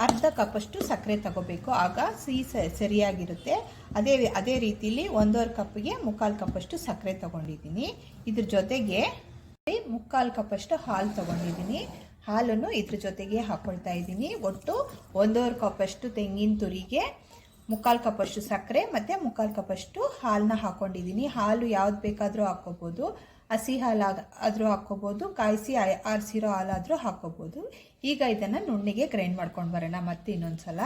ಅರ್ಧ ಕಪ್ಪಷ್ಟು ಸಕ್ಕರೆ ತಗೋಬೇಕು. ಆಗ ಸಿಹಿ ಸರಿಯಾಗಿರುತ್ತೆ. ಅದೇ ಅದೇ ರೀತಿಲಿ ಒಂದೂವರೆ ಕಪ್ಗೆ ಮುಕ್ಕಾಲು ಕಪ್ಪಷ್ಟು ಸಕ್ಕರೆ ತಗೊಂಡಿದ್ದೀನಿ. ಇದ್ರ ಜೊತೆಗೆ ಮುಕ್ಕಾಲು ಕಪ್ಪಷ್ಟು ಹಾಲು ತಗೊಂಡಿದ್ದೀನಿ. ಹಾಲನ್ನು ಇದ್ರ ಜೊತೆಗೆ ಹಾಕೊಳ್ತಾ ಇದ್ದೀನಿ. ಒಟ್ಟು ಒಂದೂವರೆ ಕಪ್ಪಷ್ಟು ತೆಂಗಿನ ತುರಿಗೆ, ಮುಕ್ಕಾಲು ಕಪ್ಪಷ್ಟು ಸಕ್ಕರೆ ಮತ್ತು ಮುಕ್ಕಾಲು ಕಪ್ಪಷ್ಟು ಹಾಲನ್ನ ಹಾಕೊಂಡಿದ್ದೀನಿ. ಹಾಲು ಯಾವ್ದು ಬೇಕಾದರೂ ಹಾಕ್ಕೋಬೋದು. ಹಸಿ ಹಾಲು ಆದರೂ ಹಾಕ್ಕೋಬೋದು. ಕಾಯಿಸಿ ಆರಿಸಿರೋ ಹಾಲಾದರೂ ಹಾಕ್ಕೋಬೋದು. ಈಗ ಇದನ್ನು ನುಣ್ಣಿಗೆ ಗ್ರೈಂಡ್ ಮಾಡ್ಕೊಂಡು ಬರೋಣ ಮತ್ತೆ ಇನ್ನೊಂದು ಸಲ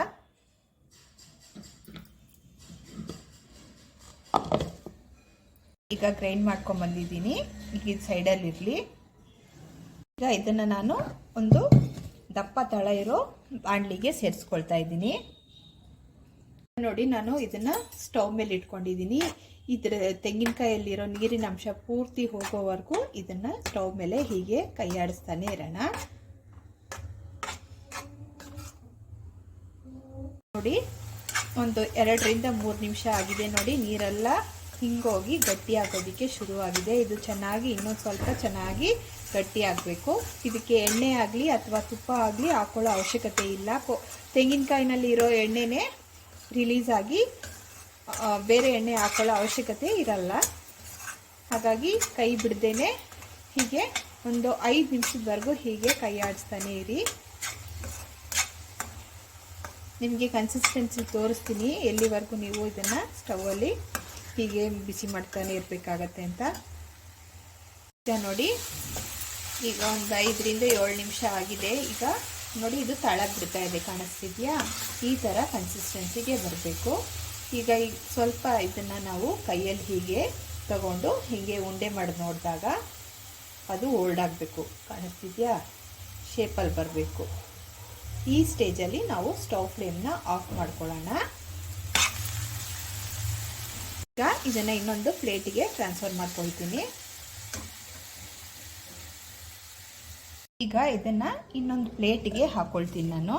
ಈಗ ಗ್ರೈಂಡ್ ಮಾಡ್ಕೊಂಡ್ಬಂದಿದ್ದೀನಿ ಈಗ ಇದು ಸೈಡಲ್ಲಿರಲಿ. ಈಗ ಇದನ್ನು ನಾನು ಒಂದು ದಪ್ಪ ತಳ ಇರೋ ಬಾಣಲಿಗೆ ಸೇರಿಸ್ಕೊಳ್ತಾ ಇದ್ದೀನಿ. ನೋಡಿ, ನಾನು ಇದನ್ನ ಸ್ಟವ್ ಮೇಲೆ ಇಟ್ಕೊಂಡಿದ್ದೀನಿ. ಇದರ ತೆಂಗಿನಕಾಯಲ್ಲಿರೋ ನೀರಿನ ಅಂಶ ಪೂರ್ತಿ ಹೋಗೋವರೆಗೂ ಇದನ್ನ ಸ್ಟವ್ ಮೇಲೆ ಹೀಗೆ ಕೈಯಾಡಿಸ್ತಾನೆ ಇರೋಣ. ನೋಡಿ, ಒಂದು ಎರಡರಿಂದ ಮೂರು ನಿಮಿಷ ಆಗಿದೆ ನೋಡಿ, ನೀರೆಲ್ಲ ಹಿಂಗೋಗಿ ಗಟ್ಟಿ ಆಗೋದಕ್ಕೆ ಶುರುವಾಗಿದೆ. ಇದು ಚೆನ್ನಾಗಿ ಇನ್ನೊಂದು ಸ್ವಲ್ಪ ಚೆನ್ನಾಗಿ ಗಟ್ಟಿ ಆಗಬೇಕು. ಇದಕ್ಕೆ ಎಣ್ಣೆ ಆಗಲಿ ಅಥವಾ ತುಪ್ಪ ಆಗಲಿ ಹಾಕೊಳ್ಳೋ ಅವಶ್ಯಕತೆ ಇಲ್ಲ. ಕೊ, ತೆಂಗಿನಕಾಯಿನಲ್ಲಿ ಇರೋ ಎಣ್ಣೆನೇ ರಿಲೀಸ್ ಆಗಿ ಬೇರೆ ಎಣ್ಣೆ ಹಾಕೊಳ್ಳೋ ಅವಶ್ಯಕತೆ ಇರಲ್ಲ. ಹಾಗಾಗಿ ಕೈ ಬಿಡ್ದೇನೆ ಹೀಗೆ ಒಂದು ಐದು ನಿಮಿಷದವರೆಗೂ ಹೀಗೆ ಕೈ ಆಡಿಸ್ತಾನೆ ಇರಿ. ನಿಮಗೆ ಕನ್ಸಿಸ್ಟೆನ್ಸಿ ತೋರಿಸ್ತೀನಿ. ಎಲ್ಲಿವರೆಗೂ ನೀವು ಇದನ್ನು ಸ್ಟವಲ್ಲಿ ಹೀಗೆ ಬಿಸಿ ಮಾಡ್ತಾನೆ ಇರಬೇಕಾಗತ್ತೆ ಅಂತ. ನೋಡಿ. ಈಗ ಒಂದು ಐದರಿಂದ ಏಳು ನಿಮಿಷ ಆಗಿದೆ. ಈಗ ನೋಡಿ, ಇದು ತಳಗ್ ಬಿಡ್ತಾ ಇದೆ, ಕಾಣಿಸ್ತಿದ್ಯಾ? ಈ ಥರ ಕನ್ಸಿಸ್ಟೆನ್ಸಿಗೆ ಬರಬೇಕು. ಈಗ ಈ ಸ್ವಲ್ಪ ಇದನ್ನು ನಾವು ಕೈಯಲ್ಲಿ ಹೀಗೆ ತಗೊಂಡು ಹೀಗೆ ಉಂಡೆ ಮಾಡಿ ನೋಡಿದಾಗ ಅದು ಓಲ್ಡ್ ಆಗಬೇಕು. ಕಾಣಿಸ್ತಿದ್ಯಾ? ಶೇಪಲ್ಲಿ ಬರಬೇಕು. ಈ ಸ್ಟೇಜಲ್ಲಿ ನಾವು ಸ್ಟವ್ ಫ್ಲೇಮ್ನ ಆಫ್ ಮಾಡ್ಕೊಳ್ಳೋಣ. ಈಗ ಇದನ್ನು ಇನ್ನೊಂದು ಪ್ಲೇಟಿಗೆ ಟ್ರಾನ್ಸ್ಫರ್ ಮಾಡ್ಕೊಳ್ತೀನಿ. ಈಗ ಇದನ್ನು ಇನ್ನೊಂದು ಪ್ಲೇಟಿಗೆ ಹಾಕ್ಕೊಳ್ತೀನಿ ನಾನು.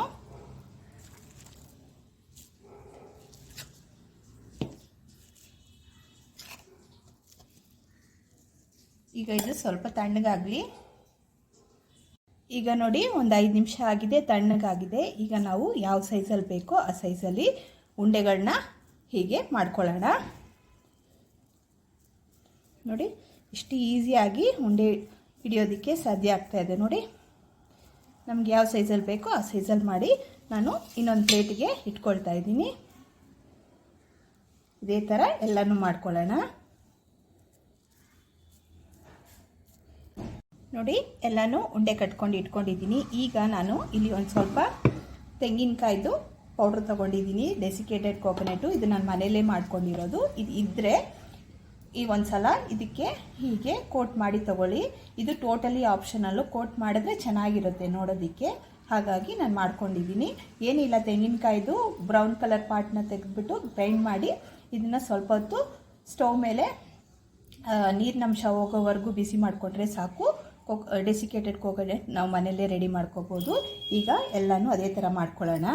ಈಗ ಇದು ಸ್ವಲ್ಪ ತಣ್ಣಗಾಗಲಿ. ಈಗ ನೋಡಿ ಒಂದು ಐದು ನಿಮಿಷ ಆಗಿದೆ, ತಣ್ಣಗಾಗಿದೆ. ಈಗ ನಾವು ಯಾವ ಸೈಜಲ್ಲಿ ಬೇಕೋ ಆ ಸೈಜಲ್ಲಿ ಉಂಡೆಗಳನ್ನ ಹೀಗೆ ಮಾಡ್ಕೊಳ್ಳೋಣ. ನೋಡಿ, ಇಷ್ಟು ಈಸಿಯಾಗಿ ಉಂಡೆ ಹಿಡಿಯೋದಕ್ಕೆ ಸಾಧ್ಯ ಆಗ್ತಾ ಇದೆ ನೋಡಿ. ನಮ್ಗೆ ಯಾವ ಸೈಜಲ್ಲಿ ಬೇಕೋ ಆ ಸೈಜಲ್ಲಿ ಮಾಡಿ ನಾನು ಇನ್ನೊಂದು ಪ್ಲೇಟಿಗೆ ಇಟ್ಕೊಳ್ತಾ ಇದ್ದೀನಿ. ಇದೇ ಥರ ಎಲ್ಲನೂ ಮಾಡ್ಕೊಳ್ಳೋಣ. ನೋಡಿ, ಎಲ್ಲನೂ ಉಂಡೆ ಕಟ್ಕೊಂಡು ಇಟ್ಕೊಂಡಿದ್ದೀನಿ. ಈಗ ನಾನು ಇಲ್ಲಿ ಒಂದು ಸ್ವಲ್ಪ ತೆಂಗಿನಕಾಯ್ದು ಪೌಡ್ರ್ ತೊಗೊಂಡಿದ್ದೀನಿ ಡೆಸಿಕೇಟೆಡ್ ಕೋಕೋನೆಟು ಇದು ನಾನು ಮನೆಯಲ್ಲೇ ಮಾಡ್ಕೊಂಡಿರೋದು. ಇದು ಇದ್ದರೆ ಈ ಒಂದು ಸಲ ಇದಕ್ಕೆ ಹೀಗೆ ಕೋಟ್ ಮಾಡಿ ತಗೊಳ್ಳಿ. ಇದು ಟೋಟಲಿ ಆಪ್ಷನಲ್ಲು, ಕೋಟ್ ಮಾಡಿದ್ರೆ ಚೆನ್ನಾಗಿರುತ್ತೆ ನೋಡೋದಕ್ಕೆ. ಹಾಗಾಗಿ ನಾನು ಮಾಡ್ಕೊಂಡಿದ್ದೀನಿ. ಏನಿಲ್ಲ, ತೆಂಗಿನಕಾಯ್ದು ಬ್ರೌನ್ ಕಲರ್ ಪಾರ್ಟ್ನ ತೆಗೆದ್ಬಿಟ್ಟು ಗ್ರೈಂಡ್ ಮಾಡಿ ಇದನ್ನು ಸ್ವಲ್ಪ ಹೊತ್ತು ಸ್ಟವ್ ಮೇಲೆ ನೀರಿನಂಶ ಹೋಗೋವರೆಗೂ ಬಿಸಿ ಮಾಡಿಕೊಟ್ರೆ ಸಾಕು. ಕೋಕ್, ಡೆಸಿಕೇಟೆಡ್ ಕೋಕೋನಟ್ ನಾವು ಮನೆಯಲ್ಲೇ ರೆಡಿ ಮಾಡ್ಕೋಬೋದು. ಈಗ ಎಲ್ಲನೂ ಅದೇ ಥರ ಮಾಡ್ಕೊಳ್ಳೋಣ.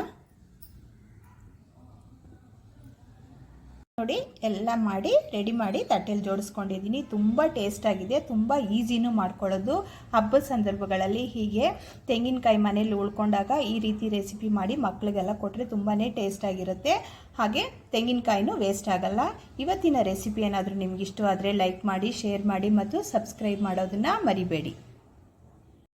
ನೋಡಿ, ಎಲ್ಲ ಮಾಡಿ ರೆಡಿ ಮಾಡಿ ತಟ್ಟೆಲಿ ಜೋಡಿಸ್ಕೊಂಡಿದ್ದೀನಿ. ತುಂಬ ಟೇಸ್ಟಾಗಿದೆ ತುಂಬ ಈಸಿನೂ ಮಾಡ್ಕೊಳ್ಳೋದು. ಹಬ್ಬದ ಸಂದರ್ಭಗಳಲ್ಲಿ ಹೀಗೆ ತೆಂಗಿನಕಾಯಿ ಮನೇಲಿ ಉಳ್ಕೊಂಡಾಗ ಈ ರೀತಿ ರೆಸಿಪಿ ಮಾಡಿ ಮಕ್ಕಳಿಗೆಲ್ಲ ಕೊಟ್ಟರೆ ತುಂಬಾ ಟೇಸ್ಟಾಗಿರುತ್ತೆ ಹಾಗೆ ತೆಂಗಿನಕಾಯಿನೂ ವೇಸ್ಟ್ ಆಗಲ್ಲ. ಇವತ್ತಿನ ರೆಸಿಪಿ ಏನಾದರೂ ನಿಮ್ಗೆ ಇಷ್ಟವಾದರೆ ಲೈಕ್ ಮಾಡಿ ಶೇರ್ ಮಾಡಿ ಮತ್ತು ಸಬ್ಸ್ಕ್ರೈಬ್ ಮಾಡೋದನ್ನು ಮರಿಬೇಡಿ.